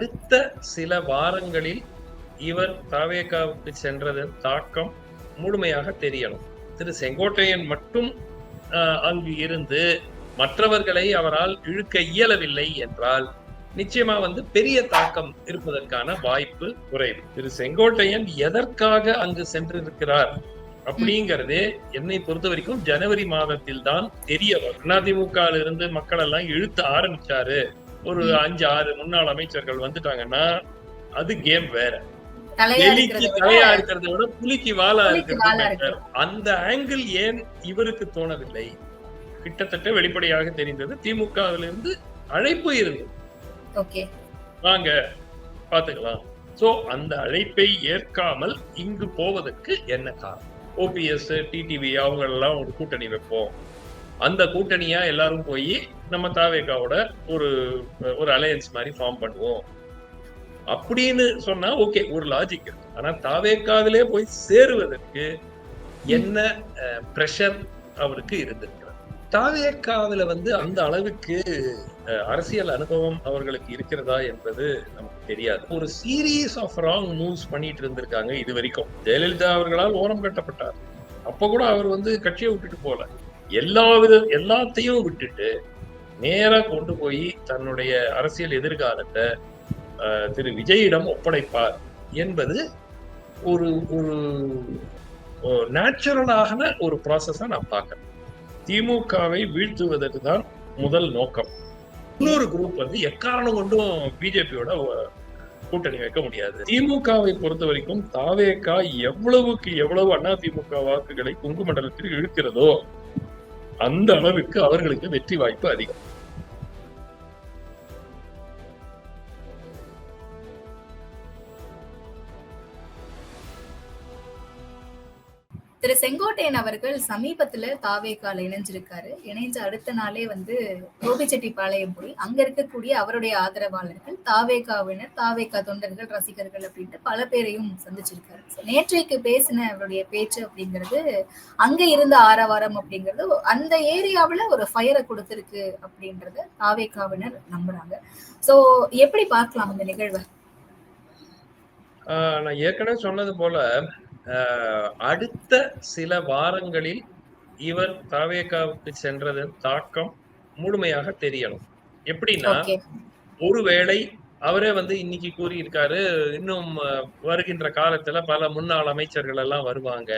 அடுத்த சில வாரங்களில் இவர் தாவேகாவுக்கு சென்றதன் தாக்கம் முழுமையாக தெரியணும். திரு செங்கோட்டையன் மட்டும் அங்கு இருந்து மற்றவர்களை அவரால் இழுக்க இயலவில்லை என்றால் நிச்சயமா வந்து பெரிய தாக்கம் இருப்பதற்கான வாய்ப்பு குறைவு. திரு செங்கோட்டையன் எதற்காக அங்கு சென்றிருக்கிறார் அப்படிங்கறதே என்னை பொறுத்த வரைக்கும் ஜனவரி மாதத்தில் தான் தெரிய வரும். அதிமுக இருந்து மக்கள் எல்லாம் இழுத்த ஆரம்பிச்சாரு. ஒரு. அஞ்சு ஆறு முன்னாள் அமைச்சர்கள் வந்துட்டாங்கன்னா அது கேம் வேற. தலையா எலிக்கு இருக்கிறத விட தலையா இருக்கிறத விட புலிக்கு இருக்கிறது better. அந்த ஆங்கிள் ஏன் இவருக்கு தோணவில்லை? கிட்டத்தட்ட வெளிப்படையாக தெரிந்தது திமுகவிலிருந்து அழைப்பு இருந்தது. வாங்க பாத்துக்கலாம் சோ அந்த அழைப்பை ஏற்காமல் இங்கு போவதற்கு என்ன காரணம்? ஓபிஎஸ் டிடிவி அவங்க எல்லாம் ஒரு கூட்டணி வைப்போம். அந்த கூட்டணியா எல்லாரும் போய் நம்ம தாவேகாவோட ஒரு ஒரு அலையன்ஸ் மாதிரி ஃபார்ம் பண்ணுவோம். அப்படின்னு சொன்னா ஓகே ஒரு லாஜிக் இருக்கு. ஆனா தாவேக்காவிலே போய் சேருவதற்கு என்ன பிரஷர் அவருக்கு இருந்திருக்கிறது. தாவேக்காவில வந்து அந்த அளவுக்கு அரசியல் அனுபவம் அவர்களுக்கு இருக்கிறதா என்பது நமக்கு தெரியாது. ஒரு சீரீஸ் ஆஃப் ராங் மூவ்ஸ் பண்ணிட்டு இருந்திருக்காங்க இது வரைக்கும். ஜெயலலிதா அவர்களால் ஓரம் கட்டப்பட்டார். அப்ப கூட அவர் வந்து கட்சியை விட்டுட்டு போல எல்லா வித எல்லாத்தையும் விட்டுட்டு நேரா கொண்டு போய் தன்னுடைய அரசியல் எதிர்காலத்தை திரு விஜயிடம் ஒப்படைப்பார் என்பது ஒரு ஒரு நேச்சுரலான ஒரு ப்ராசஸை நான் பார்க்கறேன். திமுகவை வீழ்த்துவதற்கு தான் முதல் நோக்கம். இன்னொரு குரூப் வந்து எக்காரணம் கொண்டும் பிஜேபியோட கூட்டணி வைக்க முடியாது. திமுகவை பொறுத்த வரைக்கும் தாவேக்கா எவ்வளவுக்கு எவ்வளவு அதிமுக திமுக வாக்குகளை குங்குமண்டலத்தில் இழுக்கிறதோ அந்த அளவுக்கு அவர்களுக்கு வெற்றி வாய்ப்பு அதிகம். திரு செங்கோட்டையன் அவர்கள் சமீபத்துல தாவேக்கால இணைஞ்சிருக்காரு. இணைஞ்ச அடுத்த நாளே வந்து கோபிச்செட்டிப்பாளையம் போய் அங்க இருக்கக்கூடிய அவருடைய ஆதரவாளர்கள் தாவேக்காவினர் தாவேக்கா தொண்டர்கள் ரசிகர்கள் அப்படின்ட்டு பல பேரையும் சந்திச்சிருக்காரு. நேற்றைக்கு பேசின அவருடைய பேச்சு அப்படிங்கிறது அங்க இருந்த ஆரவாரம் அப்படிங்கிறது அந்த ஏரியாவில ஒரு ஃபயரை கொடுத்திருக்கு அப்படின்றத தாவேக்காவினர் நம்புறாங்க. சோ எப்படி பார்க்கலாம் அந்த நிகழ்வை? நான் ஏற்கனவே சொன்னது போல அடுத்த சில வாரங்களில் இவர் தாவேகாவுக்கு சென்றதன் தாக்கம் முழுமையாக தெரியணும். எப்படின்னா ஒருவேளை அவரே வந்து இன்னைக்கு கூறியிருக்காரு இன்னும் வருகின்ற காலத்துல பல முன்னாள் அமைச்சர்கள் எல்லாம் வருவாங்க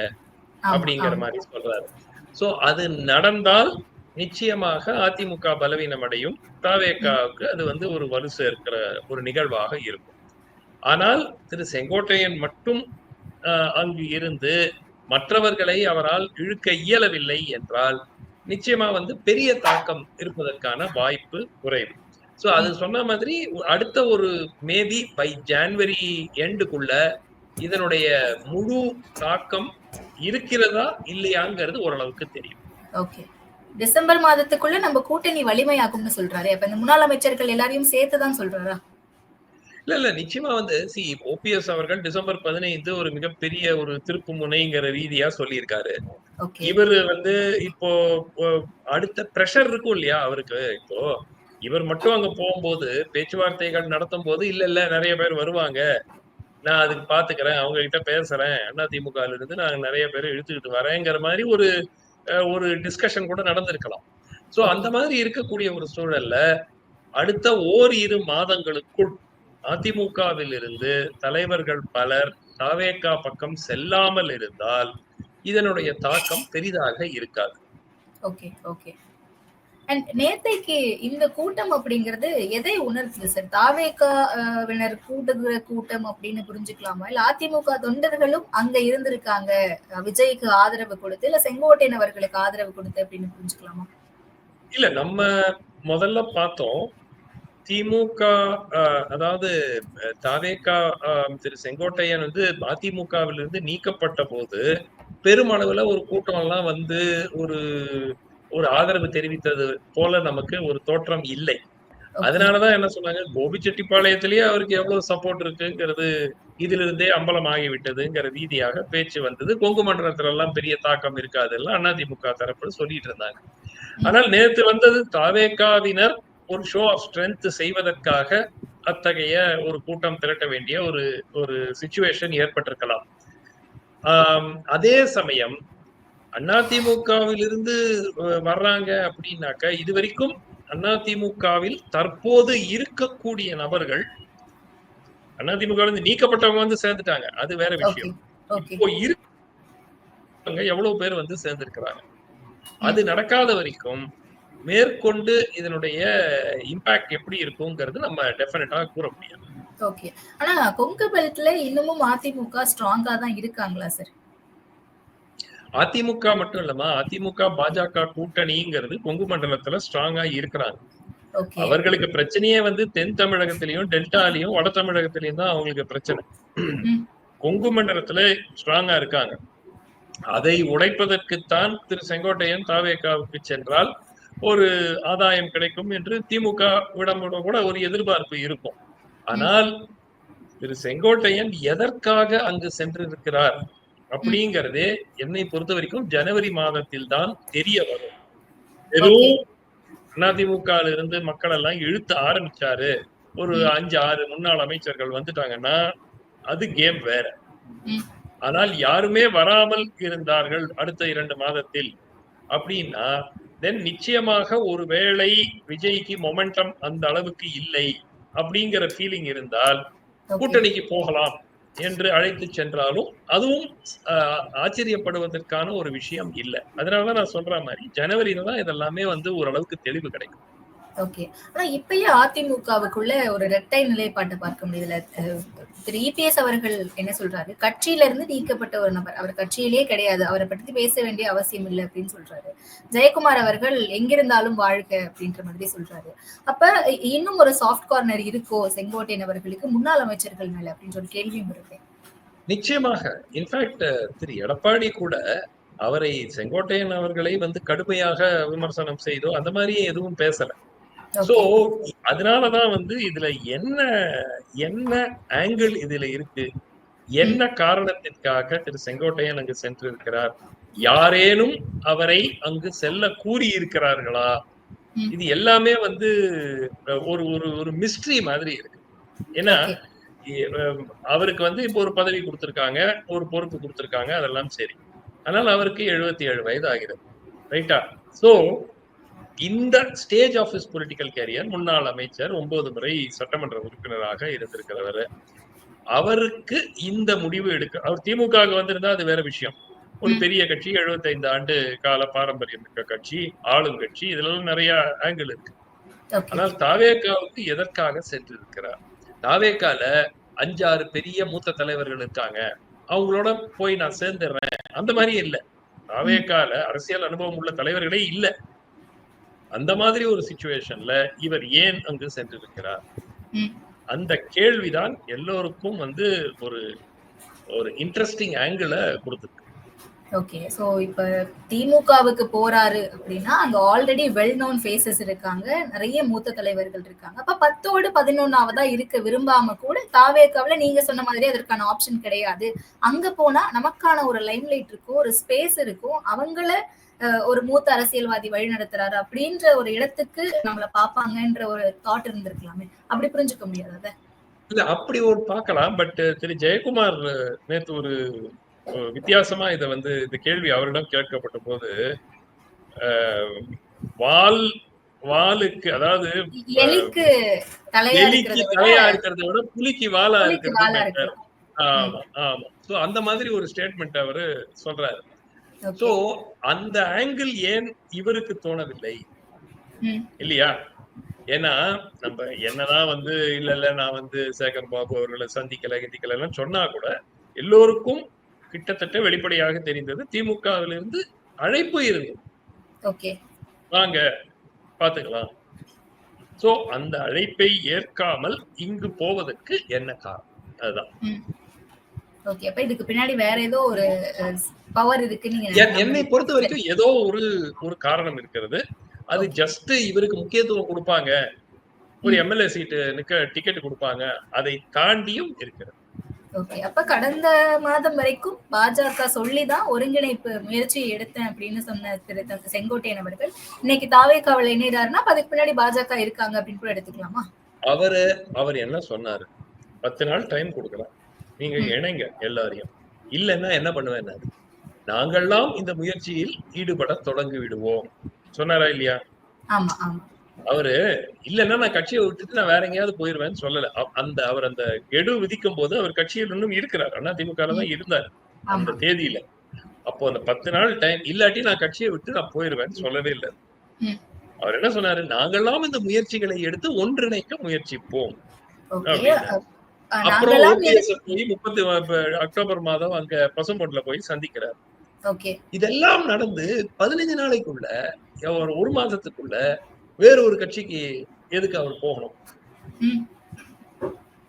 அப்படிங்கிற மாதிரி சொல்றாரு. சோ அது நடந்தால் நிச்சயமாக அதிமுக பலவீனம் அடையும். தாவேகாவுக்கு அது வந்து ஒரு வலு சேர்க்கிற ஒரு நிகழ்வாக இருக்கும். ஆனால் திரு செங்கோட்டையன் மட்டும் அங்கு இருந்து மற்றவர்களை அவரால் இழுக்க இயலவில்லை என்றால் நிச்சயமா வந்து பெரிய தாக்கம் இருப்பதற்கான வாய்ப்பு குறைவு. ஸோ அது சொன்ன மாதிரி அடுத்த ஒரு மேபி பை ஜான்வரி எண்டுக்குள்ள இதனுடைய முழு தாக்கம் இருக்கிறதா இல்லையாங்கிறது ஓரளவுக்கு தெரியும். ஓகே டிசம்பர் மாதத்துக்குள்ள நம்ம கூட்டணி வலிமையாகும்னு சொல்றாரு. அப்ப இந்த முன்னாள் அமைச்சர்கள் எல்லாரையும் சேர்த்துதான் சொல்றாரா? இல்ல இல்ல. நிச்சயமா வந்து சி ஓபிஎஸ் அவர்கள் டிசம்பர் பதினைந்து ஒரு மிகப்பெரிய ஒரு திருப்பு முனைங்கிற ரீதியா சொல்லியிருக்காரு. இவர் வந்து இப்போ அடுத்த பிரஷர் இருக்கும் இல்லையா அவருக்கு? இப்போ இவர் மட்டும் அங்க போகும்போது பேச்சுவார்த்தைகள் நடத்தும் போது இல்ல இல்ல நிறைய பேர் வருவாங்க. நான் அதுக்கு பாத்துக்கிறேன். அவங்க கிட்ட பேசுறேன். அண்ணா திமுக இருந்து நான் நிறைய பேரை இழுத்துக்கிட்டு வரேங்கிற மாதிரி ஒரு ஒரு டிஸ்கஷன் கூட நடந்திருக்கலாம். சோ அந்த மாதிரி இருக்கக்கூடிய ஒரு சூழல்ல அடுத்த ஓரிரு மாதங்களுக்குள் அதிமுகவில் இருந்து தலைவர்கள் பலர் தாவேகா பக்கம் செல்லாமல் இருந்தால் இதனுடைய தாக்கம் பெரிதாக இருக்காது. Okay okay. அண்ட் நேத்தைக்கு இந்த கூட்டம் அப்படிங்கிறது எதை உணர்த்துது சார்? தாவேக்காவினர் கூட்டுகிற கூட்டம் அப்படின்னு புரிஞ்சுக்கலாமா? இல்ல அதிமுக தொண்டர்களும் அங்க இருந்திருக்காங்க விஜய்க்கு ஆதரவு கொடுத்து இல்ல செங்கோட்டையன் அவர்களுக்கு ஆதரவு கொடுத்து அப்படின்னு புரிஞ்சுக்கலாமா? இல்ல நம்ம முதல்ல பார்த்தோம் திமுக அதாவது தாவேகா திரு செங்கோட்டையன் வந்து அதிமுகவிலிருந்து நீக்கப்பட்ட போது பெருமளவுல ஒரு கூட்டம் எல்லாம் வந்து ஒரு ஒரு ஆதரவு தெரிவித்தது போல நமக்கு ஒரு தோற்றம் இல்லை. அதனாலதான் என்ன சொன்னாங்க கோபிச்செட்டிப்பாளையத்திலேயே அவருக்கு எவ்வளவு சப்போர்ட் இருக்குங்கிறது இதுல இருந்தே அம்பலம் ஆகிவிட்டதுங்கிற ரீதியாக பேச்சு வந்தது. கொங்கு மண்டலத்துல எல்லாம் பெரிய தாக்கம் இருக்காது எல்லாம் அதிமுக தரப்பு சொல்லிட்டு இருந்தாங்க. ஆனால் நேத்து வந்தது தாவேக்காவினர் ஒரு ஷோ ஆஃப் ஸ்ட்ரென்த் செய்வதற்காக அத்தகைய ஒரு கூட்டம் திரட்ட வேண்டிய ஒரு ஒரு சுச்சுவேஷன் ஏற்பட்டிருக்கலாம். அதே சமயம் அதிமுகவிலிருந்து வர்றாங்க அப்படின்னாக்க இதுவரைக்கும் அதிமுகவில் தற்போது இருக்கக்கூடிய நபர்கள் அதிமுக இருந்து நீக்கப்பட்டவங்க வந்து சேர்ந்துட்டாங்க. அது வேற விஷயம். இப்போ இருக்கவங்க எவ்வளவு பேர் வந்து சேர்ந்திருக்கிறாங்க? அது நடக்காத வரைக்கும் மேற்கொண்டு இதனுடைய இம்பாக்ட் எப்படி இருக்குங்கிறது நம்ம டெஃபினட்டா கூற முடியாது. ஓகே ஆனா கொங்கு பெல்ட்ல இன்னமும் அதிமுக ஸ்ட்ராங்கா தான் இருக்காங்களா சார் அதிமுக மட்டும் இல்லமா அதிமுக பாஜக கூட்டணிங்கிறது கொங்கு மண்டலத்துல ஸ்ட்ராங்கா இருக்கிறாங்க. அவர்களுக்கு பிரச்சனையே வந்து தென் தமிழகத்திலயும் டெல்டாலையும் வட தமிழகத்திலயும் தான் அவங்களுக்கு பிரச்சனை. கொங்கு மண்டலத்துல ஸ்ட்ராங்கா இருக்காங்க. அதை உடைப்பதற்குத்தான் திரு செங்கோட்டையன் தாவேகாவுக்கு சென்றால் ஒரு ஆதாயம் கிடைக்கும் என்று திமுக விடம் கூட ஒரு எதிர்பார்ப்பு இருக்கும். ஆனால் திரு செங்கோட்டையன் எதற்காக அங்கு சென்றிருக்கிறார் அப்படிங்கறதே என்னை பொறுத்த வரைக்கும் ஜனவரி மாதத்தில் தான் தெரிய வரும். வெறும் அதிமுக இருந்து மக்கள் எல்லாம் இழுத்து ஆரம்பிச்சாரு. ஒரு. அஞ்சு ஆறு முன்னாள் அமைச்சர்கள் வந்துட்டாங்கன்னா அது கேம் வேற. ஆனால் யாருமே வராமல் இருந்தார்கள் அடுத்த இரண்டு மாதத்தில். அப்படின்னா தென் நிச்சயமாக ஒருவேளை விஜய்க்கு மொமெண்டம் அந்த அளவுக்கு இல்லை அப்படிங்கிற ஃபீலிங் இருந்தால் கூட்டணிக்கு போகலாம் என்று அழைத்து சென்றாலும் அதுவும் ஆச்சரியப்படுவதற்கான ஒரு விஷயம் இல்லை. அதனாலதான் நான் சொல்ற மாதிரி ஜனவரியில தான் இதெல்லாமே வந்து ஓரளவுக்கு தெளிவு கிடைக்கும். ஓகே ஆனா இப்பயே அதிமுகவுக்குள்ள ஒரு இரட்டை நிலைப்பாட்டை பார்க்க முடியுதுல திரு இபிஎஸ் அவர்கள் என்ன சொல்றாரு? கட்சியில இருந்து நீக்கப்பட்ட ஒரு நபர். அவர் கட்சியிலே கிடையாது. அவரை பற்றி பேச வேண்டிய அவசியம் இல்லை அப்படின்னு சொல்றாரு. ஜெயக்குமார் அவர்கள் எங்கிருந்தாலும் வாழ்க அப்படின்ற மாதிரி சொல்றாரு. அப்ப இன்னும் ஒரு சாஃப்ட் கார்னர் இருக்கோ? செங்கோட்டையன் அவர்களுக்கு முன்னாள் அமைச்சர்கள் மேல அப்படின்ற ஒரு கேள்வியும் இருக்கு. நிச்சயமாக. இன்ஃபேக்ட் திரு எடப்பாடி கூட அவரை செங்கோட்டையன் அவர்களை வந்து கடுமையாக விமர்சனம் செய்தோ அந்த மாதிரி எதுவும் பேசல. சோ அதனாலதான் வந்து இதுல என்ன என்ன ஆங்கிள் இதுல இருக்கு? என்ன காரணத்திற்காக திரு செங்கோட்டையன் அங்கு சென்றிருக்கிறார்? யாரேனும் அவரை அங்கு செல்ல கூறி இருக்கிறார்களா. இது எல்லாமே வந்து ஒரு ஒரு ஒரு மிஸ்ட்ரி மாதிரி இருக்கு. ஏன்னா அவருக்கு வந்து இப்போ ஒரு பதவி கொடுத்திருக்காங்க ஒரு பொறுப்பு கொடுத்திருக்காங்க அதெல்லாம் சரி. ஆனால் அவருக்கு எழுபத்தி ஏழு வயது ஆகிறது. ரைட்டா சோ இந்த stage of his political career முன்னாள் அமைச்சர் ஒன்பது முறை சட்டமன்ற உறுப்பினராக இருந்திருக்கிறவர். அவருக்கு இந்த முடிவு எடுக்க அவர் திமுக வந்திருந்தா அது வேற விஷயம். ஒரு. பெரிய கட்சி 75 ஆண்டு கால பாரம்பரியம் மிக்க கட்சி ஆளும் கட்சி இதெல்லாம் நிறைய ஆங்கிள் இருக்கு. ஆனால் தாவேக்காவுக்கு எதற்காக சென்றிருக்கிறார்? தாவேக்கால அஞ்சாறு பெரிய மூத்த தலைவர்கள் இருக்காங்க. அவங்களோட போய் நான் சேர்ந்துடுறேன் அந்த மாதிரி இல்ல. தாவேக்கால அரசியல் அனுபவம் உள்ள தலைவர்களே இல்ல. அந்த மாதிரி ஒரு சுச்சுவேஷன்ல இவர் ஏன் அங்கு சென்றிருக்கிறார். அந்த கேள்விதான் எல்லோருக்கும் வந்து ஒரு ஒரு இன்ட்ரெஸ்டிங் ஆங்கிள கொடுத்துருக்கு. ஓகே சோ இப்ப திமுகவுக்கு போறாரு அப்படின்னா அங்க ஆல்ரெடி வெல் நோன் ஃபேஸஸ் இருக்காங்க. நிறைய மூத்த தலைவர்கள் இருக்காங்க. அப்ப பத்தோடு பதினொன்னாவதா இருக்க விரும்பாம கூட தாவேக்காவில நீங்க சொன்ன மாதிரி அதற்கான ஆப்ஷன் கிடையாது. அங்க போனா நமக்கான ஒரு லைம்லைட் இருக்கும் ஒரு ஸ்பேஸ் இருக்கும். அவங்கள ஒரு மூத்த அரசியல்வாதி வழி நடத்துறாரு அப்படின்ற ஒரு இடத்துக்கு நம்மள பாப்பாங்கன்ற ஒரு தாட் இருந்திருக்கலாமே. அப்படி புரிஞ்சுக்க முடியாது இல்ல அப்படி ஒரு பார்க்கலாம். பட் திரு ஜெயக்குமார் நேத்து ஒரு வித்தியாசமா இத வந்து இந்த கேள்வி அவரிடம் கேட்கப்பட்ட போது வால் வாலுக்கு அதாவது எலிக்கு தலையா எலிக்கு இருக்கிறத விட புலிக்கு வாலா இருக்கிறது. ஆமா ஆமா. சோ அந்த மாதிரி ஒரு ஸ்டேட்மெண்ட் அவரு சொல்றாரு. சோ அந்த ஆங்கிள் ஏன் இவருக்கு தோணவில்லை? இல்லையா? ஏன்னா நம்ம என்னதான் வந்து இல்ல இல்ல நான் வந்து சேகர் பாபு அவர்களை சந்திக்கல கிந்திக்கல எல்லாம் சொன்னா கூட எல்லோருக்கும் கிட்டத்தட்ட வெளிப்படையாக தெரிந்தது திமுகவிலிருந்து இருந்து அழைப்பு இருந்தது. வாங்க பாத்துக்கலாம் சோ அந்த அழைப்பை ஏற்காமல் இங்கு போவதற்கு என்ன காரணம்? அதுதான். ஓகே அப்ப இதுக்கு பின்னாடி வேற ஏதோ ஒரு பவர் இருக்கு நீங்க என்- என்னை பொறுத்த வரைக்கும் ஏதோ ஒரு ஒரு காரணம் இருக்கிறது. அது ஜஸ்ட் இவருக்கு முக்கியத்துவம் கொடுப்பாங்க. ஒரு எம்எல்ஏ சீட்டு நிக்க டிக்கெட் கொடுப்பாங்க. அதை தாண்டியும் இருக்கிறது. ஓகே அப்ப கடந்த மாதம் வரைக்கும் பாஜக சொல்லிதான் ஒருங்கிணைப்பு முயற்சி எடுத்தேன் அப்படின்னு சொன்ன திரு செங்கோட்டையன் அவர்கள். இன்னைக்கு தாவேக்காவில் இணைறாருன்னா அதுக்கு பின்னாடி பாஜக இருக்காங்க அப்படின்னு கூட எடுத்துக்கலாமா? அவரு அவர் என்ன சொன்னாரு? பத்து நாள் டைம் கொடுக்கலாம் நீங்க. இணைங்க எல்லாரையும். இல்லைன்னா என்ன பண்ணுவேன் நாங்கள்லாம் இந்த முயற்சியில் ஈடுபட தொடங்கி விடுவோம். சொன்னாரா இல்லையா? அவரு இல்லைன்னா நான் கட்சியை விட்டுட்டு நான் வேற எங்கேயாவது போயிருவேன்னு சொல்லல. அந்த அவர் அந்த கெடு விதிக்கும் போது அவர் கட்சியில் இன்னும் இருக்கிறார். அண்ணா திமுக தான் இருந்தார் அந்த தேதியில. அப்போ அந்த பத்து நாள் டைம் இல்லாட்டி நான் கட்சியை விட்டு நான் போயிருவேன்னு சொல்லவே இல்லை. அவர் என்ன சொன்னாரு? நாங்கெல்லாம் இந்த முயற்சிகளை எடுத்து ஒன்றிணைக்க முயற்சிப்போம். அப்படின்னா. அப்புறம் போய் முப்பத்தி அக்டோபர் மாதம் அங்க பசும்பொன்ல போய் சந்திக்கிறார். இதெல்லாம் நடந்து பதினஞ்சு நாளைக்குள்ள ஒரு ஒரு மாசத்துக்குள்ள வேற ஒரு கட்சிக்கு எதுக்கு அவர் போகணும்?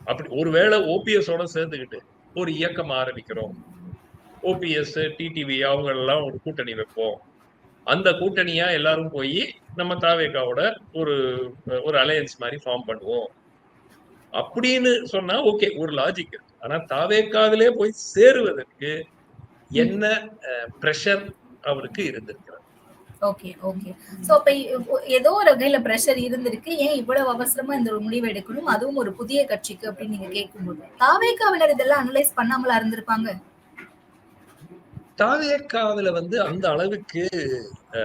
அப்படி ஒருவேளை ஓபிஎஸ் ஓட சேர்ந்துக்கிட்டு ஒரு இயக்கம் ஆரம்பிக்கிறோம். ஓபிஎஸ் டிடிவி அவங்க எல்லாம் ஒரு கூட்டணி வைப்போம். அந்த கூட்டணியா எல்லாரும் போய் நம்ம தாவேகாவோட ஒரு ஒரு அலையன்ஸ் மாதிரி ஃபார்ம் பண்ணுவோம். அப்படின்னு சொன்னா ஓகே ஒரு லாஜிக் இருக்கு. ஆனா தாவேக்காவிலே போய் சேருவதற்கு என்ன பிரஷர் அவருக்கு இருந்திருக்கிறது. ஓகே ஓகே சோ அப்ப இ- ஏதோ ஒரு வகையில பிரஷர் இருந்திருக்கு. ஏன் இவ்வளவு அவசரமா இந்த ஒரு முடிவு எடுக்கணும்? அதுவும் ஒரு புதிய கட்சிக்கு அப்படின்னு நீங்க கேட்கும்போது. தாவேக்காவினர் இதெல்லாம் அனலைஸ் பண்ணாமலா இருந்திருப்பாங்க? தாவேக்காவில வந்து அந்த அளவுக்கு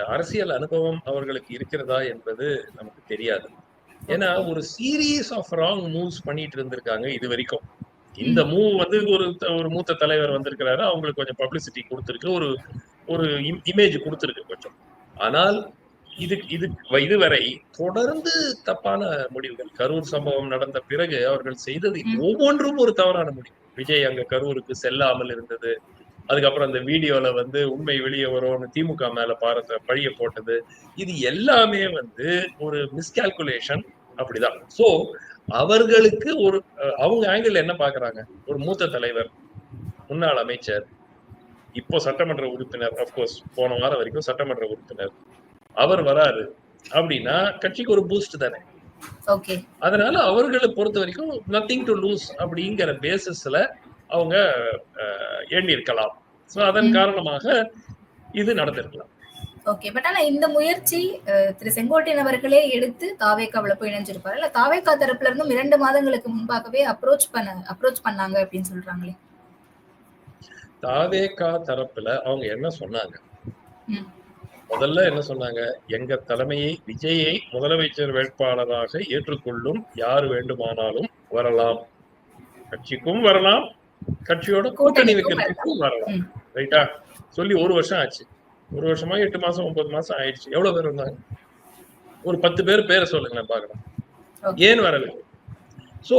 அரசியல் அனுபவம் அவர்களுக்கு இருக்கிறதா என்பது நமக்கு தெரியாது. ஏன்னா ஒரு சீரீஸ் ஆஃப் ராங் மூவ்ஸ் பண்ணிட்டு இருந்திருக்காங்க இது வரைக்கும். இந்த மூவ் வந்து ஒரு ஒரு மூத்த தலைவர் வந்திருக்கிறாரு அவங்களுக்கு கொஞ்சம் பப்ளிசிட்டி கொடுத்துருக்கு ஒரு ஒரு இமேஜ் கொடுத்துருக்கு கொஞ்சம். ஆனால் இது இது இதுவரை தொடர்ந்து தப்பான முடிவுகள் கரூர் சம்பவம் நடந்த பிறகு அவர்கள் செய்தது. ஒவ்வொன்றும் ஒரு தவறான முடிவு. விஜய் அங்க கரூருக்கு செல்லாமல் இருந்தது. அதுக்கப்புறம் அந்த வீடியோல வந்து உண்மை வெளியே வரும்னு திமுக மேல பாரத பழிய போட்டது. இது எல்லாமே வந்து ஒரு மிஸ்கால்குலேஷன் அப்படிதான். சோ அவர்களுக்கு ஒரு அவங்க ஆங்கிள் என்ன பாக்குறாங்க? ஒரு மூத்த தலைவர் முன்னாள் அமைச்சர் இப்போ சட்டமன்ற உறுப்பினர் அப்கோர்ஸ் போன வாரம் வரைக்கும் சட்டமன்ற உறுப்பினர். அவர் வராரு அப்படின்னா கட்சிக்கு ஒரு பூஸ்ட் தானே. ஓகே அதனால அவர்களை பொறுத்த வரைக்கும் நத்திங் டு லூஸ் அப்படிங்கிற பேசிஸ்ல அவங்க அஹ், எண்ணி இருக்கலாம் சோ அதன். காரணமாக இது நடந்திருக்கலாம். ஓகே பட் ஆனா இந்த முயற்சி திரு செங்கோட்டையன் அவர்களே எடுத்து தாவேக்காவில போய் இணைஞ்சிருப்பாரு. இல்ல தாவேக்கா தரப்புல இருந்தும் இரண்டு மாதங்களுக்கு முன்பாகவே அப்ரோச் பண்ண அப்ரோச் பண்ணாங்க அப்படின்னு சொல்றாங்களே. தாவேகா தரப்புல அவங்க என்ன சொன்னாங்க. முதல்ல என்ன சொன்னாங்க? எங்க தலைமையை விஜயை முதலமைச்சர் வேட்பாளராக ஏற்றுக்கொள்ளும் யார் வேண்டுமானாலும் வரலாம். கட்சிக்கும் வரலாம் கட்சியோட கூட்டணி வைக்கிறதுக்கும் வரலாம். ரைட்டா? சொல்லி ஒரு வருஷம் ஆச்சு. ஒரு வருஷமா எட்டு மாசம் ஒன்பது மாசம் ஆயிடுச்சு. எவ்வளவு பேர் வந்தாங்க ஒரு பத்து பேர் பேரை சொல்லுங்களேன் பாக்கலாம். ஏன் வரல? சோ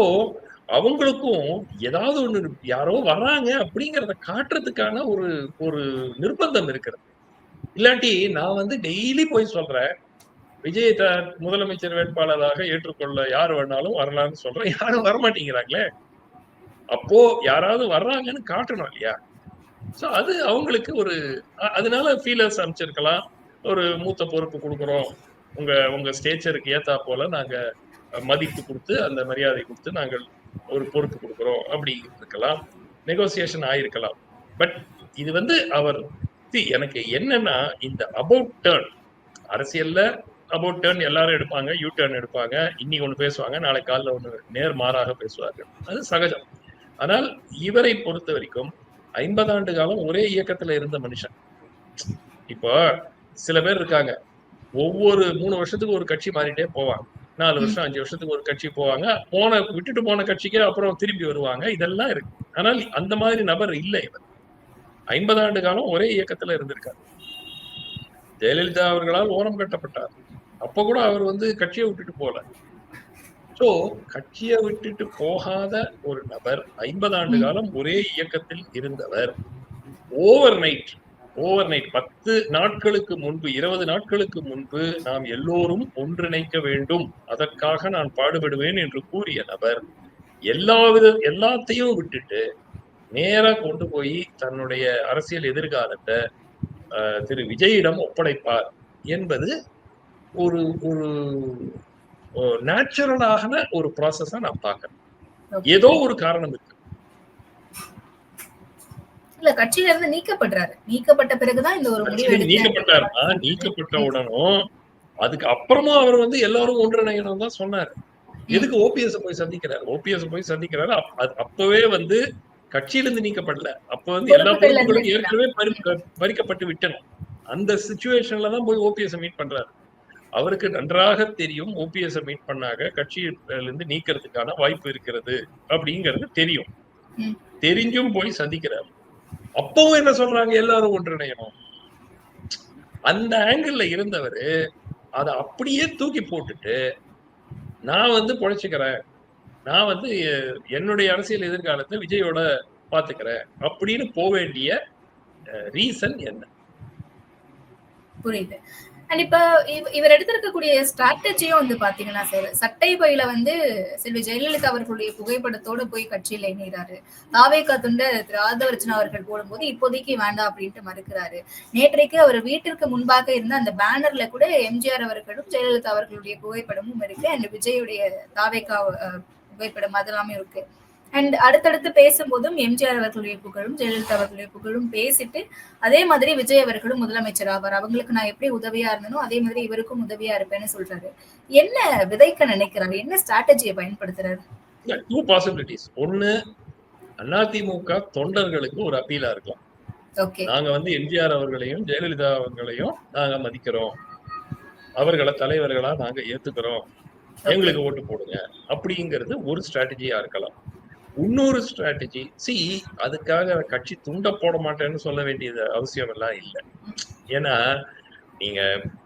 அவங்களுக்கும் ஏதாவது ஒண்ணு யாரோ வர்றாங்க அப்படிங்கறத காட்டுறதுக்கான ஒரு ஒரு நிர்பந்தம் இருக்கிறது. இல்லாட்டி நான் வந்து டெய்லி போய் சொல்றேன். விஜய் முதலமைச்சர் வேட்பாளராக ஏற்றுக்கொள்ள யார் வேணாலும் வரலாம்னு சொல்றேன். யாரும் வரமாட்டேங்கிறாங்களே. அப்போ யாராவது வர்றாங்கன்னு காட்டணும் இல்லையா? ஸோ அது அவங்களுக்கு ஒரு அதனால ஃபீலர்ஸ் அமைச்சிருக்கலாம் ஒரு மூத்த பொறுப்பு கொடுக்குறோம். உங்க உங்க ஸ்டேச்சருக்கு ஏத்தா போல நாங்க மதிப்பு கொடுத்து அந்த மரியாதை கொடுத்து நாங்கள் ஒரு பொறுப்பு கொடுக்குறோம். அப்படி இருக்கலாம். நெகோசியேஷன் ஆயிருக்கலாம். பட் இது வந்து அவர் எனக்கு என்னன்னா இந்த அபவுட் டேர்ன் அரசியல்ல அபவுட் டேர்ன் எல்லாரும் எடுப்பாங்க யூ டேர்ன் எடுப்பாங்க. இன்னைக்கு ஒன்று பேசுவாங்க நாளை காலைல ஒன்று நேர் மாறாக பேசுவார்கள். அது சகஜம். ஆனால் இவரை பொறுத்த வரைக்கும் ஐம்பது ஆண்டு காலம் ஒரே இயக்கத்துல இருந்த மனுஷன். இப்போ சில பேர் இருக்காங்க. ஒவ்வொரு மூணு வருஷத்துக்கு ஒரு கட்சி மாறிட்டே போவாங்க. நாலு வருஷம் அஞ்சு வருஷத்துக்கு ஒரு கட்சி போவாங்க. போன விட்டுட்டு போன கட்சிக்கு அப்புறம் திரும்பி வருவாங்க. இதெல்லாம் இருக்கு. ஆனால் அந்த மாதிரி நபர் இல்லை இவர். ஐம்பது ஆண்டு காலம் ஒரே இயக்கத்துல இருந்திருக்காரு. ஜெயலலிதா அவர்களால் ஓரம் கட்டப்பட்டார். அப்ப கூட அவர் வந்து கட்சியை விட்டுட்டு போல சோ கட்சியை விட்டுட்டு போகாத ஒரு நபர் ஐம்பது ஆண்டு காலம் ஒரே இயக்கத்தில் இருந்தவர். ஓவர் நைட் ஓவர் நைட் பத்து நாட்களுக்கு முன்பு இருபது நாட்களுக்கு முன்பு நாம் எல்லோரும் ஒன்றிணைக்க வேண்டும். அதற்காக நான் பாடுபடுவேன் என்று கூறிய நபர் எல்லா வித எல்லாத்தையும் விட்டுட்டு நேரா கொண்டு போய் தன்னுடைய அரசியல் எதிர்காலத்தை திரு விஜயிடம் ஒப்படைப்பார் என்பது ஒரு ஒரு நேச்சுரலான ஒரு ப்ராசஸா நான் பார்க்கறேன். Okay. ஏதோ ஒரு காரணம் இருக்கு. இல்ல கட்சியில இருந்து நீக்கப்படுறாரு நீக்கப்பட்ட பிறகுதான் இந்த ஒரு நீக்கப்பட்டாருன்னா நீக்கப்பட்ட உடனும். அதுக்கு அப்புறமா அவர் வந்து எல்லாரும் ஒன்றிணையணும் தான் சொன்னாரு. எதுக்கு ஓபிஎஸ் போய் சந்திக்கிறாரு? ஓபிஎஸ் போய் சந்திக்கிறாரு. அப்பவே வந்து கட்சியில இருந்து நீக்கப்படல. அப்ப வந்து எல்லா பொறுப்புகளும் ஏற்கனவே பறி- பறிக்கப்பட்டு விட்டன. அந்த சுச்சுவேஷன்ல தான் போய் ஓபிஎஸ் மீட் பண்றாரு. அவருக்கு நன்றாக தெரியும் ஓபிஎஸ் மீட் பண்ணாக கட்சியில இருந்து நீக்கிறதுக்கான வாய்ப்பு இருக்கிறது அப்படிங்கிறது தெரியும். தெரிஞ்சும் போய் சந்திக்கிறாரு. அப்பவும் என்ன சொல்றாங்க? எல்லாரும் ஒன்றிணையணும். அந்த ஆங்கிள் இருந்தவரு அதை அப்படியே தூக்கி போட்டுட்டு நான் வந்து பொழைச்சுக்கிறேன். நான் வந்து என்னுடைய அரசியல் எதிர்காலத்தை விஜயோட பாத்துக்கிறேன் அப்படின்னு போக வேண்டிய ரீசன் என்ன? புரியுது. அண்ட் இப்ப இவர் எடுத்திருக்கக்கூடிய ஸ்ட்ராட்டஜியும் வந்து பாத்தீங்கன்னா சார் சட்டை பையில வந்து செல்வி ஜெயலலிதா அவர்களுடைய புகைப்படத்தோட போய் கட்சியில இணைகிறாரு தாவேகா துண்ட திரு ஆதவர்ஜனா அவர்கள் போடும்போது இப்போதைக்கு வேண்டாம் அப்படின்ட்டு மறுக்கிறாரு. நேற்றைக்கு அவர் வீட்டிற்கு முன்பாக இருந்த அந்த பேனர்ல கூட எம்ஜிஆர் அவர்களும் ஜெயலலிதா அவர்களுடைய புகைப்படமும் இருக்கு. அண்ட் விஜயுடைய தாவேகா அஹ், புகைப்படம் அதெல்லாமே இருக்கு. அண்ட் அடுத்தடுத்து பேசும்போதும் எம்ஜிஆர் அவர்களுடைய புகழும் ஜெயலலிதா அவர்களுடைய புகழும் பேசிட்டு அதே மாதிரி விஜய் அவர்களும் முதலமைச்சர் ஆவார். அவங்களுக்கு நான் எப்படி உதவியா இருந்தனோ அதே மாதிரி இவருக்கும் உதவியா இருப்பேன்னு சொல்றாரு. என்ன விதைக்க நினைக்கிறாரு? என்ன ஸ்ட்ராட்டஜியை பயன்படுத்துறாரு? டூ பாசிபிலிட்டிஸ் ஒண்ணு அதிமுக தொண்டர்களுக்கு ஒரு அப்பீலா இருக்கலாம். ஓகே நாங்க வந்து எம்ஜிஆர் அவர்களையும் ஜெயலலிதா அவர்களையும் நாங்க மதிக்கிறோம். அவர்களை தலைவர்களா நாங்க ஏத்துக்கிறோம். எங்களுக்கு ஓட்டு போடுங்க. அப்படிங்கிறது ஒரு ஸ்ட்ராட்டஜியா இருக்கலாம். இன்னொரு ஸ்ட்ராட்டஜி சி அதுக்காக கட்சி துண்ட போட மாட்டேன்னு சொல்ல வேண்டியது அவசியம் எல்லாம் இல்லை. ஏன்னா நீங்க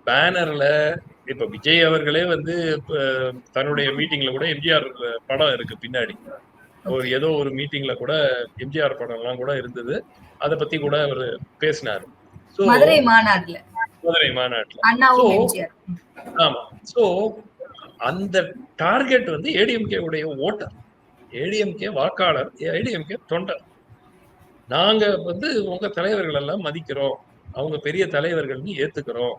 பேனர்ல இப்ப விஜய் அவர்களே வந்து தன்னுடைய மீட்டிங்ல கூட எம்ஜிஆர் படம் இருக்கு பின்னாடி. ஒரு ஏதோ ஒரு மீட்டிங்ல கூட எம்ஜிஆர் படம் எல்லாம் கூட இருந்தது. அதை பத்தி கூட அவர் பேசினாரு. சோ மதுரை மாநாடுல. மதுரை மாநாட்டுல. ஆமா. சோ அந்த டார்கெட் வந்து ஏடிஎம்கே உடைய ஓட்டர் ஏடிஎம்கே வாக்காளர் ஏடிஎம்கே தொண்டர். நாங்க வந்து உங்க தலைவர்கள் எல்லாம் மதிக்கிறோம். அவங்க பெரிய தலைவர்கள்னு ஏத்துக்கிறோம்.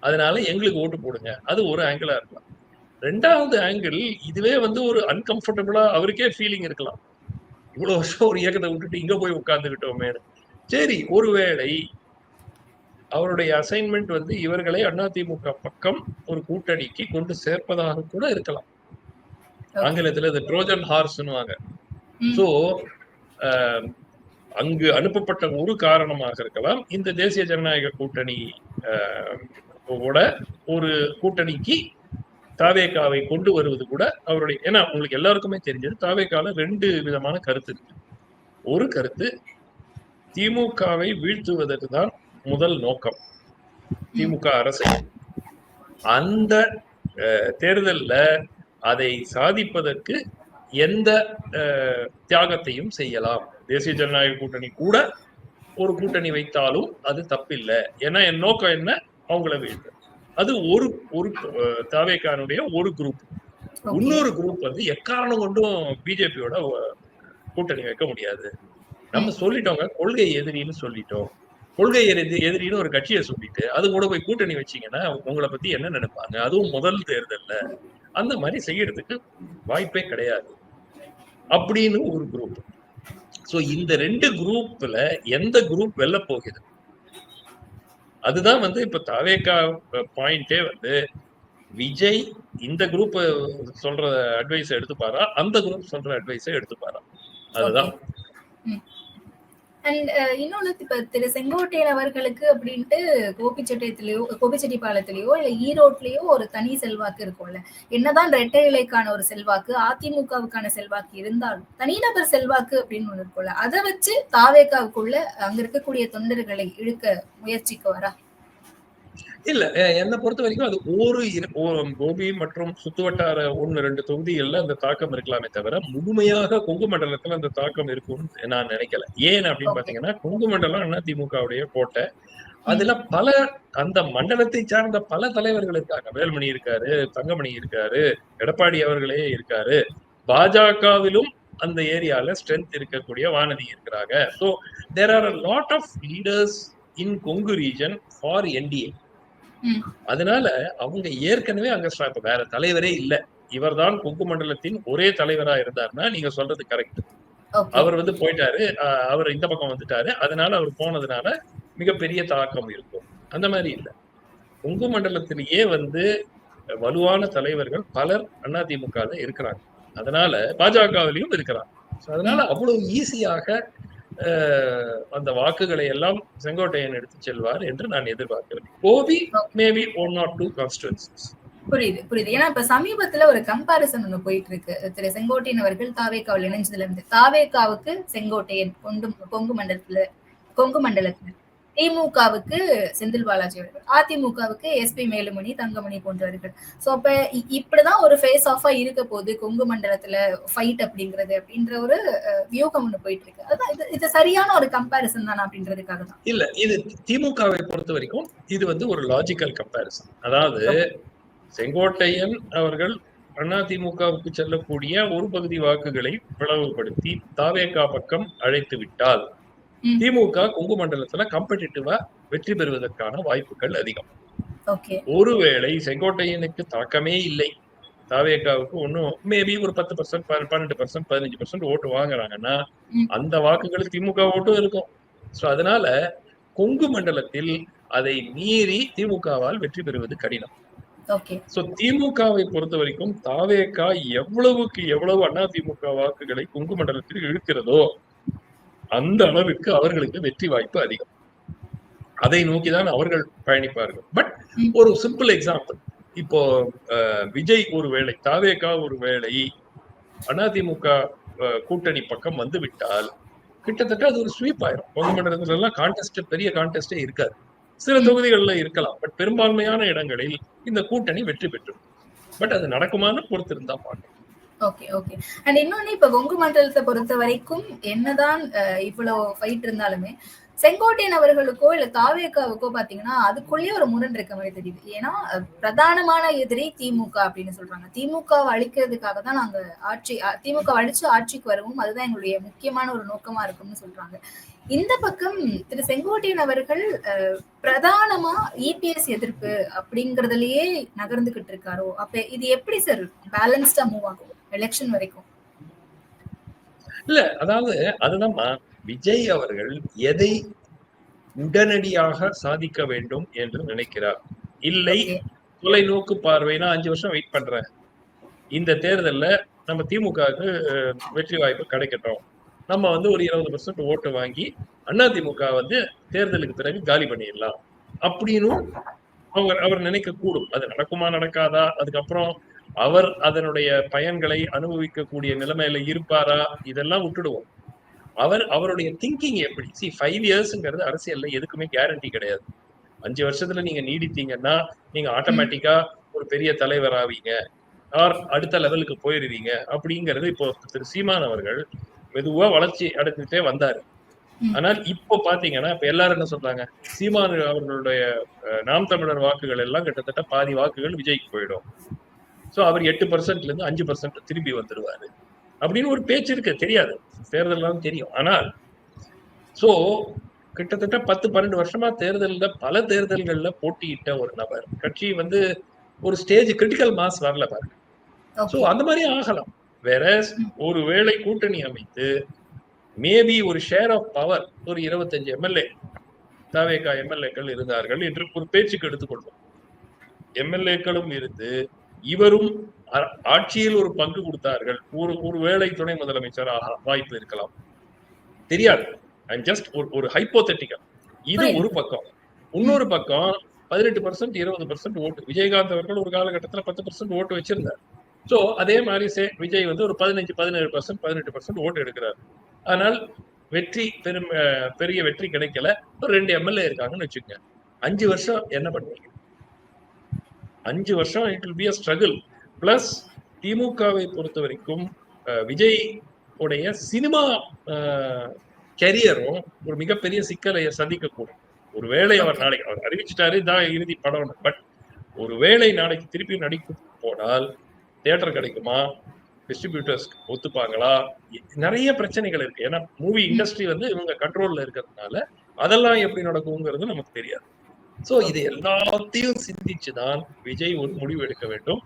அதனால எங்களுக்கு ஓட்டு போடுங்க. அது ஒரு ஆங்கிளா இருக்கலாம். ரெண்டாவது ஆங்கிள் இதுவே வந்து ஒரு அன்கம்ஃபர்டபுளா அவருக்கே ஃபீலிங் இருக்கலாம். இவ்வளவு வருஷம் ஒரு இயக்கத்தை விட்டுட்டு இங்க போய் உட்கார்ந்துக்கிட்டோமே சரி ஒருவேளை அவருடைய அசைன்மெண்ட் வந்து இவர்களை அதிமுக பக்கம் ஒரு கூட்டணிக்கு கொண்டு சேர்ப்பதாக கூட இருக்கலாம். ஆங்கிலத்துல இது ட்ரோஜன் ஹார்ஸ்னுவாங்க. சோ அங்கு அனுப்பப்பட்ட ஒரு காரணமாக இருக்கலாம். இந்த தேசிய ஜனநாயக கூட்டணி ஓட ஒரு கூட்டணிக்கு தாவேகாவை கொண்டு வருவது கூட அவருடைய ஏன்னா உங்களுக்கு எல்லாருக்குமே தெரிஞ்சது தாவேகால ரெண்டு விதமான கருத்து இருக்கு. ஒரு கருத்து திமுகவை வீழ்த்துவதற்கு தான் முதல் நோக்கம். திமுக அரசு. அந்த தேர்தல்ல அதை சாதிப்பதற்கு எந்த தியாகத்தையும் செய்யலாம். தேசிய ஜனநாயக கூட்டணி கூட ஒரு கூட்டணி வைத்தாலும் அது தப்பில்லை. ஏன்னா என் நோக்கம் என்ன? அவங்கள வீழ்த்து. அது ஒரு ஒரு தாவேக்கானுடைய ஒரு குரூப். இன்னொரு குரூப் வந்து எக்காரணம் கொண்டும் பிஜேபியோட கூட்டணி வைக்க முடியாது. நம்ம சொல்லிட்டோங்க கொள்கை எதிரின்னு சொல்லிட்டோம். கொள்கை எதிரி எதிரின்னு ஒரு கட்சியை சொல்லிட்டு அது கூட போய் கூட்டணி வச்சீங்கன்னா உங்களை பத்தி என்ன நினைப்பாங்க? அதுவும் முதல் தேர்தல்ல. அந்த மாதிரி செய்யறதுக்கு வாய்ப்பே கிடையாது. அப்படின்னு ஒரு குரூப் ஸோ இந்த ரெண்டு குரூப்ல எந்த குரூப் வெல்ல போகுது? அதுதான் வந்து இப்ப தாவேக்கா பாயிண்டே வந்து விஜய் இந்த குரூப் சொல்ற அட்வைஸ் எடுத்துப்பாரா? அந்த குரூப் சொல்ற அட்வைஸை எடுத்துப்பாரா? அதுதான். அண்ட் uh, இன்னொன்னு இப்ப திரு செங்கோட்டையன் அவர்களுக்கு அப்படின்ட்டு கோபிச்செட்டியத்திலயோ கோபிச்செட்டிப்பாளையத்திலயோ இல்ல ஈரோட்லயோ ஒரு தனி செல்வாக்கு இருக்கும்ல. என்னதான் ரெட்டை இலைக்கான ஒரு செல்வாக்கு அதிமுகவுக்கான செல்வாக்கு இருந்தாலும் தனிநபர் செல்வாக்கு அப்படின்னு ஒண்ணு இருக்கும்ல. அதை வச்சு தாவேக்காவுக்குள்ள அங்க இருக்கக்கூடிய தொண்டர்களை இழுக்க முயற்சிக்கு வரா? இல்ல என்னை பொறுத்த வரைக்கும் அது ஒரு இரு- கோபி மற்றும் சுத்துவட்டார ஒன்னு ரெண்டு தொகுதிகளில் அந்த தாக்கம் இருக்கலாமே தவிர முழுமையாக கொங்கு மண்டலத்துல அந்த தாக்கம் இருக்கும்னு நான் நினைக்கல. ஏன் அப்படின்னு பாத்தீங்கன்னா கொங்கு மண்டலம் அதிமுகவுடைய கோட்டை. அதுல பல அந்த மண்டலத்தை சார்ந்த பல தலைவர்கள் இருக்காங்க வேல்மணி இருக்காரு தங்கமணி இருக்காரு எடப்பாடி அவர்களே இருக்காரு. பாஜகவிலும் அந்த ஏரியால ஸ்ட்ரென்த் இருக்கக்கூடிய வானதி இருக்கிறாங்க. So there are a lot of leaders in Kongu region for NDA அதனால அவங்க ஏற்கனவே அங்க வேற தலைவரே இல்ல. இவர்தான் கொங்கு மண்டலத்தின் ஒரே தலைவரா இருந்தாருன்னா நீங்க சொல்றது கரெக்ட். அவர் வந்து போயிட்டாரு. அவர் இந்த பக்கம் வந்துட்டாரு. அதனால அவர் போனதுனால மிகப்பெரிய தாக்கம் இருக்கும். அந்த மாதிரி இல்ல. கொங்கு மண்டலத்திலேயே வந்து வலுவான தலைவர்கள் பலர் அதிமுக இருக்கிறாங்க. அதனால பாஜகவிலையும் இருக்கிறாங்க. அதனால அவ்வளவு ஈஸியாக அந்த வாக்குகளை எல்லாம் செங்கோட்டையன் எடுத்து செல்வார் என்று நான் எதிர்பார்க்கிறேன். Gopi maybe one or two constituencies புரியுது புரியுது. ஏன்னா இப்ப சமீபத்துல ஒரு கம்பாரிசன் ஒண்ணு போயிட்டு இருக்கு திரு செங்கோட்டையன் அவர்கள் தாவேக்காவில் இணைஞ்சதுல இருந்து தாவேக்காவுக்கு செங்கோட்டையன் கொண்டு கொங்கு மண்டலத்துல கொங்கு மண்டலத்துல திமுகவுக்கு செந்தில் பாலாஜி அவர்கள் அதிமுகவுக்கு எஸ்பி மேலுமணி தங்கமணி போன்றவர்கள். சோ அப்ப இப்படிதான் ஒரு ஃபேஸ் ஆஃபா இருக்க போகுது கொங்கு மண்டலத்துல ஃபைட் அப்படிங்கிறது அப்படின்ற ஒரு வியூகம் ஒண்ணு போயிட்டு இருக்கு. அதான் இது இது சரியான ஒரு கம்பாரிசன் தானே அப்படின்றதுக்காக தான். இல்ல இது திமுகவை பொறுத்த வரைக்கும் இது வந்து ஒரு லாஜிக்கல் கம்பேரிசன் அதாவது செங்கோட்டையன் அவர்கள் அதிமுகவுக்கு செல்லக்கூடிய ஒரு பகுதி வாக்குகளை பிளவுபடுத்தி தாவேகா பக்கம் அழைத்து விட்டால். திமுக கொங்கு மண்டலத்துல காம்படிட்டிவா வெற்றி பெறுவதற்கான வாய்ப்புகள் அதிகம். ஒருவேளை செங்கோட்டையனுக்கு தாக்கமே இல்லை. தாவேகாவுக்கு ஒன்னும் மேபி ஒரு பத்து பர்சன்ட் பன்னெண்டு பர்சன்ட் பதினஞ்சு பர்சன்ட் ஓட்டு வாங்குறாங்கன்னா. அந்த வாக்குகள் திமுக ஓட்டும் இருக்கும். சோ அதனால கொங்கு மண்டலத்தில் அதை மீறி திமுகவால் வெற்றி பெறுவது கடினம். சோ திமுகவை பொறுத்த வரைக்கும் தாவேகா எவ்வளவுக்கு எவ்வளவு அண்ணா திமுக வாக்குகளை கொங்கு மண்டலத்தில் இழுக்கிறதோ அந்த அளவிற்கு அவர்களுக்கு வெற்றி வாய்ப்பு அதிகம். அதை நோக்கிதான் அவர்கள் பயணிப்பார்கள். பட் ஒரு சிம்பிள் எக்ஸாம்பிள் இப்போ விஜய் ஒரு வேலை தாவேகா ஒரு வேலை அதிமுக கூட்டணி பக்கம் வந்து விட்டால் கிட்டத்தட்ட அது ஒரு ஸ்வீப் ஆயிரும். கொங்கு மண்டலத்துல எல்லாம் கான்டெஸ்ட் பெரிய கான்டெஸ்டே இருக்காது. சில தொகுதிகளில் இருக்கலாம். பட் பெரும்பான்மையான இடங்களில் இந்த கூட்டணி வெற்றி பெற்றும் பட் அது நடக்குமான்னு பொறுத்திருந்தா பார்க்கணும் ஓகே ஓகே அண்ட் இன்னொன்னு இப்ப கொங்கு மண்டலத்தை பொறுத்த வரைக்கும் என்னதான் இவ்வளவு ஃபைட் இருந்தாலுமே செங்கோட்டையன் அவர்களுக்கோ இல்ல காவேக்காவுக்கோ பாத்தீங்கன்னா அதுக்குள்ளேயே ஒரு முரண் இருக்க மாதிரி தெரியுது. ஏன்னா பிரதானமான எதிரி திமுக அப்படின்னு சொல்றாங்க. திமுகவை அழிக்கிறதுக்காக தான் நாங்க ஆட்சி திமுக அழிச்சு ஆட்சிக்கு வருவோம் அதுதான் எங்களுடைய முக்கியமான ஒரு நோக்கமா இருக்கும்னு சொல்றாங்க. இந்த பக்கம் திரு செங்கோட்டையன் அவர்கள் அஹ், பிரதானமா இபிஎஸ் எதிர்ப்பு அப்படிங்கறதுலயே நகர்ந்துகிட்டு இருக்காரோ? அப்ப இது எப்படி சார் பேலன்ஸ்டா மூவ் ஆகும் எலெக்ஷன் வரைக்கும்? இல்ல அதாவது அதுதான்மா விஜய் அவர்கள் எதை உடனடியாக சாதிக்க வேண்டும் என்று நினைக்கிறார்? இல்லை தொலைநோக்கு பார்வைனா அஞ்சு வருஷம் வெயிட் பண்றேன். இந்த தேர்தல்ல நம்ம திமுகவுக்கு வெற்றி வாய்ப்பு கிடைக்கட்டும். நம்ம வந்து ஒரு இருபது பர்சன்ட் ஓட்டு வாங்கி அண்ணா திமுக வந்து தேர்தலுக்கு பிறகு காலி பண்ணிடலாம். அப்படின்னு அவங்க அவர் நினைக்க கூடும் அது நடக்குமா நடக்காதா? அதுக்கப்புறம் அவர் அதனுடைய பயன்களை அனுபவிக்கக்கூடிய நிலைமையில இருப்பாரா? இதெல்லாம் விட்டுடுவோம். அவர் அவருடைய திங்கிங் எப்படி? சி ஃபைவ் இயர்ஸ்ங்கிறது அரசியல்ல எதுக்குமே கேரண்டி கிடையாது. அஞ்சு வருஷத்துல நீங்க நீடித்தீங்கன்னா நீங்க ஆட்டோமேட்டிக்கா ஒரு பெரிய தலைவர் ஆவீங்க ஆர் அடுத்த லெவலுக்கு போயிருவீங்க. அப்படிங்கிறது இப்போ திரு சீமான் அவர்கள் மெதுவா வளர்ச்சி அடைஞ்சிட்டே வந்தாரு. ஆனால் இப்போ பாத்தீங்கன்னா இப்ப எல்லாரும் என்ன சொல்றாங்க? சீமான் அவர்களுடைய நாம் தமிழர் வாக்குகள் எல்லாம் கிட்டத்தட்ட பாதி வாக்குகள் விஜய்க்கு போயிடும். சோ அவர் எட்டு பர்சன்ட்ல இருந்து அஞ்சு பர்சன்ட் திரும்பி வந்துருவாரு. அப்படின்னு ஒரு பேச்சு இருக்கு. தெரியாது. தேர்தல்லாம் தெரியும். ஆனால் சோ கிட்டத்தட்ட பத்து பன்னெண்டு வருஷமா தேர்தல்ல பல தேர்தல்கள்ல போட்டியிட்ட ஒரு நபர். கட்சி வந்து ஒரு ஸ்டேஜ் கிரிட்டிக்கல் மாஸ் வரல பாருங்க. ஓகே அந்த மாதிரி ஆகலாம். வேற ஒரு வேளை கூட்டணி அமைத்து மேபி ஒரு ஷேர் ஆஃப் பவர் ஒரு இருபத்தஞ்சு எம்எல்ஏ தாவேகா எம்எல்ஏக்கள் இருந்தார்கள் என்று ஒரு பேச்சுக்கு எடுத்துக்கொள்வோம். எம்எல்ஏக்களும் இருந்து இவரும் ஆட்சியில் ஒரு பங்கு கொடுத்தார்கள். ஒரு ஒரு வேளை துணை முதலமைச்சர் ஆக வாய்ப்பு இருக்கலாம். தெரியாது. ஜஸ்ட் ஒரு ஒரு ஹைப்போதெட்டிக்கல் இது. ஒரு பக்கம். இன்னொரு பக்கம் பதினெட்டு பர்சன்ட் இருபது பர்சன்ட் ஓட்டு. விஜயகாந்த் அவர்கள் ஒரு காலகட்டத்துல பத்து பர்சன்ட் ஓட்டு வச்சிருந்தார். சோ அதே மாதிரி சே விஜய் வந்து ஒரு பதினஞ்சு பதினேழு பர்சன்ட் பதினெட்டு பர்சன்ட் ஓட்டு எடுக்கிறார். ஆனால் வெற்றி பெரும் பெரிய வெற்றி கிடைக்கல. ஒரு ரெண்டு எம்எல்ஏ இருக்காங்கன்னு வச்சுக்கோங்க. அஞ்சு வருஷம் என்ன பண்ணுவீங்க? அஞ்சு வருஷம் it will be a struggle plus திமுகவை பொறுத்த வரைக்கும் விஜய் உடைய சினிமா கெரியரும் ஒரு மிகப்பெரிய சிக்கலை சந்திக்கக்கூடும். ஒருவேளை அவர் நாளைக்கு அவர் அறிவிச்சிட்டாரு இதான் இறுதி படம். பட் ஒருவேளை நாளைக்கு திருப்பி நடிக்க போனால் தேட்டர் கிடைக்குமா? டிஸ்ட்ரிபியூட்டர்ஸ் ஒத்துப்பாங்களா? நிறைய பிரச்சனைகள் இருக்கு. ஏன்னா மூவி இண்டஸ்ட்ரி வந்து இவங்க கண்ட்ரோல்ல இருக்கிறதுனால அதெல்லாம் எப்படி நடக்குங்கிறது நமக்கு தெரியாது. சோ இது எல்லாத்தையும் சிந்திச்சுதான் விஜய் ஒரு முடிவு எடுக்க வேண்டும்.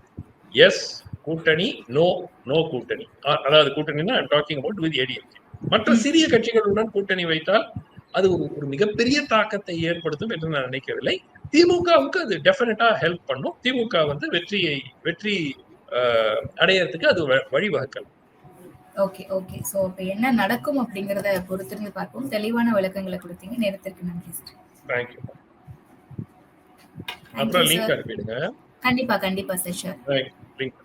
எஸ் கூட்டணி நோ நோ கூட்டணி. அதாவது கூட்டணினா டாக்கிங் அபவுட் வித் ஏடிஎம்கே மற்ற சிறிய கட்சிகளுடன் கூட்டணி வைத்தால் அது ஒரு ஒரு மிகப்பெரிய தாக்கத்தை ஏற்படுத்தும் என்று நான் நினைக்கவில்லை. திமுகவுக்கு அது டெஃபினட்டா ஹெல்ப் பண்ணும். திமுக வந்து வெற்றியை வெற்றி அடையறதுக்கு அது வ- வழிவகுக்கலாம் ஓகே ஓகே சோ இப்ப என்ன நடக்கும் அப்படிங்கறத பொறுத்திருந்து பார்ப்போம். தெளிவான விளக்கங்களை கொடுத்தீங்க. நேரத்திற்கு நன்றி சார் தேங்க்யூ அப்புறம் லிங்க் அனுப்பிடுங்க. கண்டிப்பா கண்டிப்பா சார் ஷூர் லிங்க்